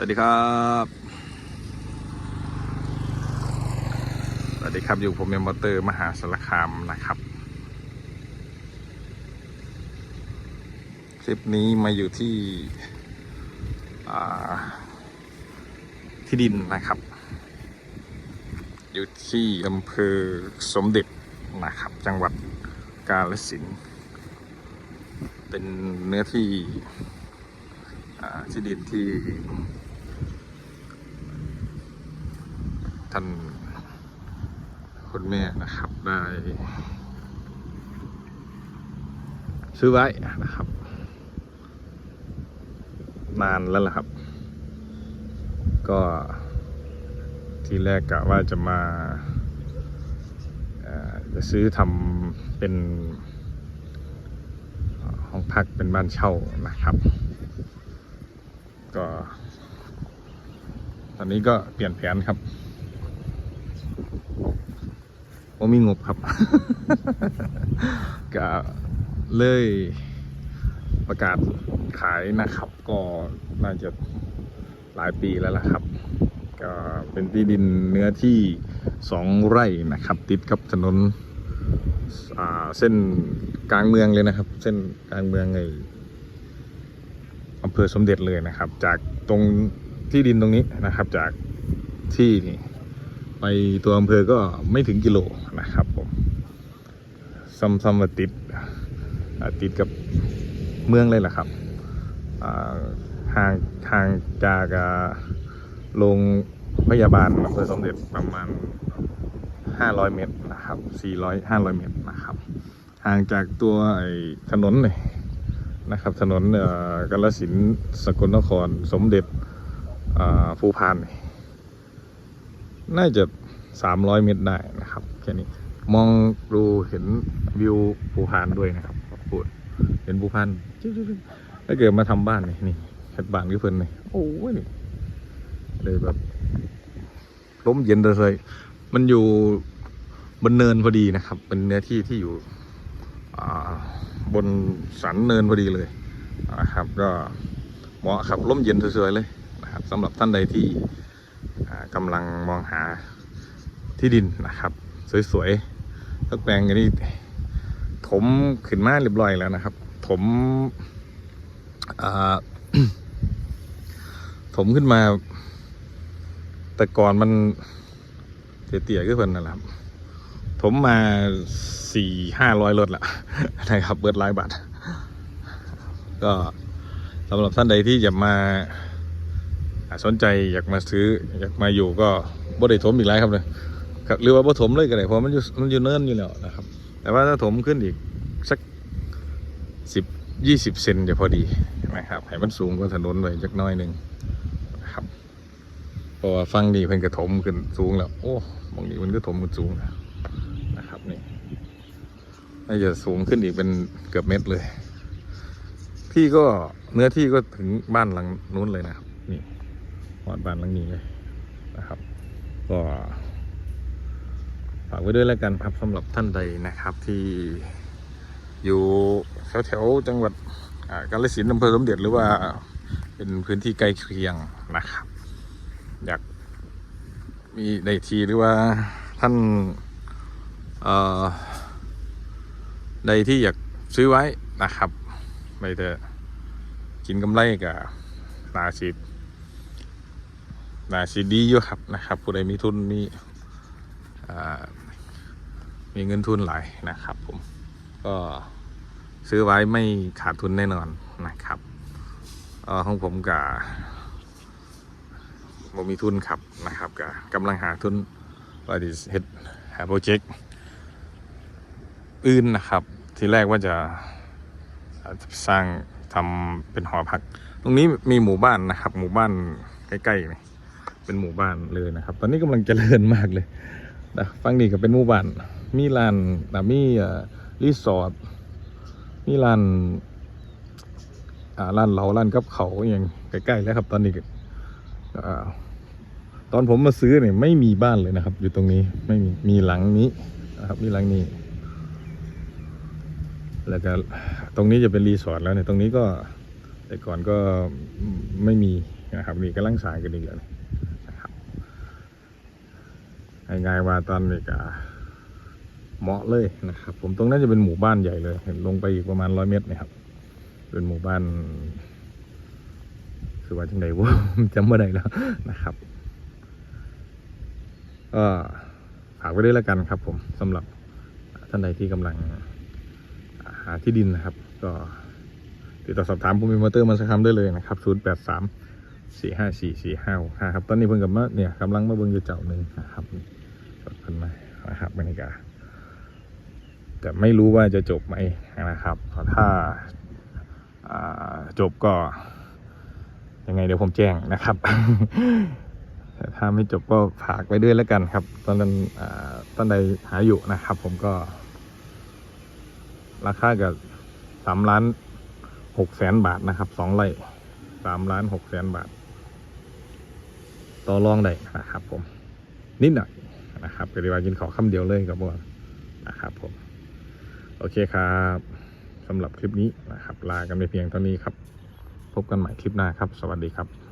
วัสดีครับ สวัสดีครับอยู่ผมเมมมอเตอร์มหาสารคามนะครับ คลิปนี้มาอยู่ที่ที่ดินนะครับ อยู่ที่อำเภอสมเด็จนะครับ จังหวัดกาฬสินธุ์เป็นเนื้อที่ที่ดินที่ ท่านคุณแม่นะครับได้ซื้อไว้นะครับ นานแล้วล่ะครับ ก็ที่แรกกะว่าจะมาจะซื้อทำเป็นห้องพักเป็นบ้านเช่านะครับ ก็ ตอนนี้ก็เปลี่ยนแผนครับ ว่ามีงบครับ ก็เลยประกาศขายนะครับ ก็น่าจะหลายปีแล้วล่ะครับ ก็เป็นที่ดินเนื้อที่สองไร่นะครับ ติดกับถนนเส้นกลางเมืองเลยนะครับ เส้นกลางเมืองไออำเภอสมเด็จเลยนะครับ จากตรงที่ดินตรงนี้นะครับ จากที่นี่ ไปตัวอำเภอก็ไม่ถึงกิโลนะครับผมซัมซัมติดติดกับเมืองเลยแหละครับห่างห่างจากโรงพยาบาลอำเภอสมเด็จประมาณ 500 เมตรนะครับ 400 500 เมตรนะครับ ห่างจากตัวถนนเลยนะครับ ถนนกาลสินสกลนครสมเด็จภูพานนี่ น่าจะ 300 เมตรได้นะครับแค่นี้มองดูเห็นวิวภูพานด้วยนะครับพูดเห็นภูพานถ้าเกิดมาทำบ้านนี่นี่เฮ็ดบ้านก็เพิ่นนี่โอ้ยนี่เลยแบบล้มเย็นเลยมันอยู่บนเนินพอดีนะครับ เป็นเนื้อที่ที่อยู่บนสันเนินพอดีเลยนะครับ ก็เหมาะครับร่มเย็นสวยๆเลยนะครับสำหรับท่านใดที่ กำลังมองหาที่ดินนะครับ สวยๆตักแปลงอันนี้ถมขึ้นมาเรียบร้อยแล้วนะครับ ถมอ่าถมขึ้นมา แต่ก่อนมันเตี้ยๆก็เพิ่นนั่นแหละครับผมมาสี่ห้าร้อยรถละนะครับ เบิดหลายบาทก็สำหรับท่านใดที่จะมา สนใจอยากมาซื้ออยากมาอยู่ก็บ่ได้ถมอีกแล้วครับเลยหรือว่าบ่ถมเลยก็ได้เพราะมันอยู่มันอยู่เนินอยู่แล้วนะครับ แต่ว่าถ้าถมขึ้นอีกสักสิบยี่สิบเซนจะพอดีนะครับให้มันสูงกว่าถนนไว้จักน้อยหนึ่งนะครับเพราะว่าฟังดีเพิ่นก็ถมขึ้นสูงแล้วโอ้บางทีมันก็ถมขึ้นสูงนะครับนี่น่าจะสูงขึ้นอีกเป็นเกือบเมตรเลย ที่ก็เนื้อที่ก็ถึงบ้านหลังนู้นเลยนะครับนี่ อดบ้านหลังนี้เลยนะครับ ก็ฝากไว้ด้วยแล้วกันครับสำหรับท่านใดนะครับที่อยู่แถวๆจังหวัดกาฬสินธุ์อำเภอสมเด็จหรือว่าเป็นพื้นที่ใกล้เคียงนะครับ อยากมีได้ทีหรือว่าท่านใดที่อยากซื้อไว้นะครับไปเถอะกินกำไรกับนาซี นาซีดีอยู่ครับนะครับ ผู้ใดมีทุนมีมีเงินทุนหลายนะครับ ผม ก็ซื้อไว้ไม่ขาดทุนแน่นอนนะครับออของผมกับผมมีทุนครับนะครับกับกำลังหาทุนว่าดิเฮ็ดหาโปรเจกต์อื่นนะครับ ทีแรกว่าจะจจะสร้างทำเป็นหอพัก ตรงนี้มีหมู่บ้านนะครับ หมู่บ้านใกล้ๆนี่ เป็นหมู่บ้านเลยนะครับ ตอนนี้กำลังเจริญมากเลยนะฟังนี่ก็เป็นหมู่บ้าน มีลานนะมีรีสอร์ทมีลานอ่าร้านเหลาร้านกับเขาอย่างใกล้ๆแล้วครับ ตอนนี้อ่าตอนผมมาซื้อเนี่ยไม่มีบ้านเลยนะครับ อยู่ตรงนี้ไม่มีมีหลังนี้นะครับมีหลังนี้ แล้วก็ตรงนี้จะเป็นรีสอร์ทแล้วเนี่ยตรงนี้ก็แต่ก่อนก็ไม่มีนะครับมีกำลังสางกันอีกแล้วนะ ง่ายๆว่าตอนนี้ก็เหมาะเลยนะครับ ผมตรงนั้นจะเป็นหมู่บ้านใหญ่เลย เห็นลงไปอีกประมาณร้อยเมตรนะครับ เป็นหมู่บ้านคือว่าจังไดวะจำไม่ได้แล้วนะครับก็ฝากไว้ด้วยแล้วกันครับ ผมสำหรับท่านใดที่กำลังหาที่ดินนะครับ ก็ติดต่อสอบถามผมมีมอเตอร์มาสักคำได้เลยนะครับ0 8 3 4 5 4 4 5 6 5ครับ ตอนนี้เพิ่งกับมาเนี่ยกำลังมาเบิ่งอยู่เจ้าหนึ่งนะครับ ดกันมานะครับบรรยากาศแต่ไม่รู้ว่าจะจบไหมนะครับถ้าอ่าจบก็ยังไงเดี๋ยวผมแจ้งนะครับแต่ถ้าไม่จบก็ฝากไว้ด้วยแล้วกันครับ ตอนนั้นตอนใดหาอยู่นะครับ ผมก็ ราคากับสามล้านหกแสนบาทนะครับสองไร่สามล้านหกแสนบาท ต่อรองได้นะครับผม นิดหน่อย นะครับก็เรียกว่ากินขอคำเดียวเลยกับว่านะครับผมโอเคครับสำหรับคลิปนี้นะครับ ลากันไปเพียงเท่านี้ครับ พบกันใหม่คลิปหน้าครับ สวัสดีครับ